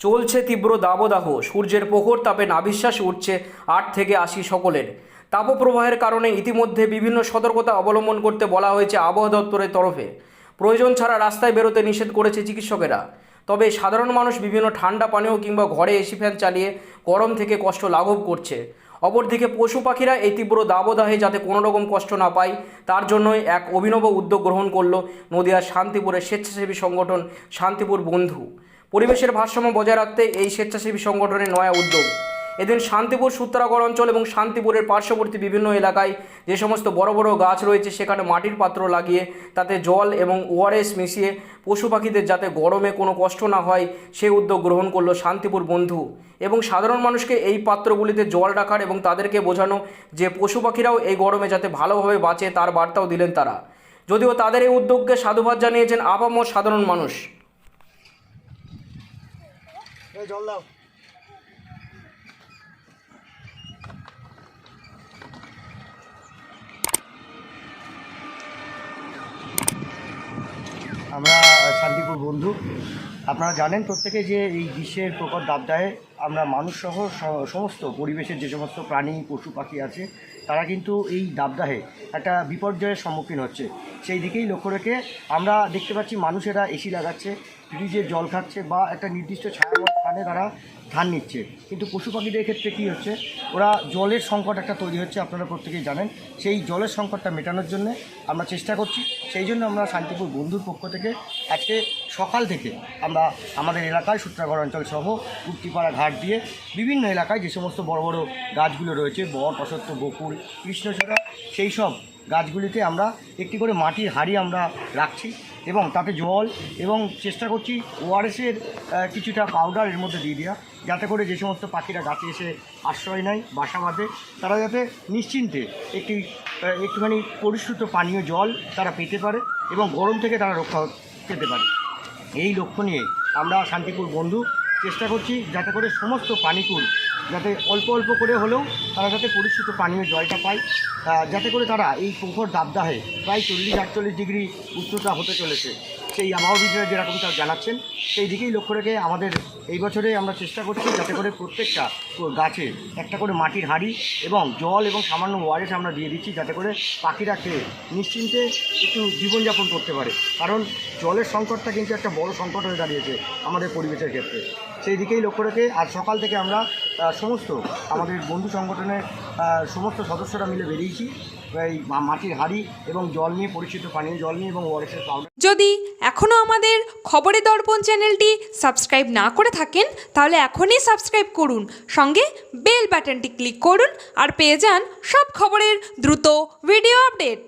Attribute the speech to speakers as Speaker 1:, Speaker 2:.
Speaker 1: চলছে তীব্র দাবদাহ। সূর্যের প্রখর তাপে নাভিশ্বাস উঠছে আট থেকে আশি সকলের। তাপপ্রবাহের কারণে ইতিমধ্যে বিভিন্ন সতর্কতা অবলম্বন করতে বলা হয়েছে আবহাওয়া দপ্তরের তরফে। প্রয়োজন ছাড়া রাস্তায় বেরোতে নিষেধ করেছে চিকিৎসকেরা। তবে সাধারণ মানুষ বিভিন্ন ঠান্ডা পানীয় কিংবা ঘরে এসি ফ্যান চালিয়ে গরম থেকে কষ্ট লাঘব করছে। অপরদিকে পশু পাখিরা এই তীব্র দাবদাহে যাতে কোনো রকম কষ্ট না পায়, তার জন্যই এক অভিনব উদ্যোগ গ্রহণ করল নদিয়ার শান্তিপুরের স্বেচ্ছাসেবী সংগঠন শান্তিপুর বন্ধু। পরিবেশের ভারসাম্য বজায় রাখতে এই স্বেচ্ছাসেবী সংগঠনের নয়া উদ্যোগ। এদিন শান্তিপুর, সূত্রাগড় অঞ্চল এবং শান্তিপুরের পার্শ্ববর্তী বিভিন্ন এলাকায় যে সমস্ত বড় বড় গাছ রয়েছে, সেখানে মাটির পাত্র লাগিয়ে তাতে জল এবং ওআরএস মিশিয়ে পশু পাখিদের যাতে গরমে কোনো কষ্ট না হয় সেই উদ্যোগ গ্রহণ করল শান্তিপুর বন্ধু। এবং সাধারণ মানুষকে এই পাত্রগুলিতে জল রাখার এবং তাদেরকে বোঝানো যে পশু পাখিরাও এই গরমে যাতে ভালোভাবে বাঁচে, তার বার্তাও দিলেন তারা। যদিও তাদের এই উদ্যোগকে সাধুবাদ জানিয়েছেন আপামর সাধারণ মানুষ।
Speaker 2: জল দাও। আমরা শান্তিপুর বন্ধু। আপনারা জানেন প্রত্যেকে যে এই গ্রীষ্মের প্রকট দাবদাহে আমরা মানুষ সহ সমস্ত পরিবেশের যে সমস্ত প্রাণী, পশু, পাখি আছে, তারা কিন্তু এই দাবদাহে একটা বিপর্যয়ের সম্মুখীন হচ্ছে। সেই দিকেই লক্ষ্য রেখে আমরা দেখতে পাচ্ছি মানুষেরা এসি লাগাচ্ছে ফ্রিজের জল খাচ্ছে বা একটা নির্দিষ্ট ছায়াময় স্থানে তারা ধান নিচ্ছে। কিন্তু পশু পাখিদের ক্ষেত্রে কী হচ্ছে, ওরা জলের সংকট একটা তৈরি হচ্ছে, আপনারা প্রত্যেকেই জানেন। সেই জলের সংকটটা মেটানোর জন্য আমরা চেষ্টা করছি। সেই জন্য আমরা শান্তিপুর বন্ধুর পক্ষ থেকে আজকে সকাল থেকে আমরা আমাদের এলাকায় সূত্রাগড় অঞ্চল সহ কুর্তিপাড়া ঘাট দিয়ে বিভিন্ন এলাকায় যে সমস্ত বড় বড় গাছগুলো রয়েছে, বট অসত্য বকুল, কৃষ্ণচূড়া, সেই সব গাছগুলিতে আমরা একটি করে মাটির হাঁড়ি আমরা রাখছি এবং তাতে জল এবং চেষ্টা করছি ওআরএসের কিছুটা পাউডার এর মধ্যে দিয়ে দেওয়া, যাতে করে যে সমস্ত পাখিরা গাছে এসে আশ্রয় নেয়, বাসা বাঁধে, তারা যাতে নিশ্চিন্তে একটি একটুখানি পরিশ্রুত পানীয় জল তারা পেতে পারে এবং গরম থেকে তারা রক্ষা পেতে পারে। এই লক্ষ্য নিয়ে আমরা শান্তিপুর বন্ধু চেষ্টা করছি যাতে করে সমস্ত পানিকুল যাতে অল্প অল্প করে হলেও তারা যাতে পরিশ্রুত পানীয় জলটা পায়। যাতে করে তারা এই প্রখর দাবদাহে প্রায় চল্লিশ আটচল্লিশ ডিগ্রি উচ্চতা হতে চলেছে। সেই আবহাওয়াবিদরা যেরকম তারা জানাচ্ছেন, সেই দিকেই লক্ষ্য রেখে আমাদের এই বছরে আমরা চেষ্টা করছি যাতে করে প্রত্যেকটা গাছে একটা করে মাটির হাঁড়ি এবং জল এবং সামান্য ওয়ারেস আমরা দিয়ে দিচ্ছি যাতে করে পাখিরা খেয়ে নিশ্চিন্তে একটু জীবনযাপন করতে পারে। কারণ জলের সংকটটা কিন্তু একটা বড় সংকট হয়ে দাঁড়িয়েছে আমাদের পরিবেশের ক্ষেত্রে। সেই দিকেই লক্ষ্য রেখে আজ সকাল থেকে আমরা সমস্ত আমাদের বন্ধু সংগঠনের সমস্ত সদস্যরা মিলে বেরিয়েছি। এই মাটির হাঁড়ি এবং জল নিয়ে, পরিচিত পানীয় জল নিয়ে এবং ওয়ারেসের পাউডার
Speaker 3: যদি এখনও আমাদের খবরের দর্পণ চ্যানেলটি সাবস্ক্রাইব না করে থাকেন, তাহলে এখনই সাবস্ক্রাইব করুন। সঙ্গে বেল বাটনটি ক্লিক করুন আর পেয়ে যান সব খবরের দ্রুত ভিডিও আপডেট।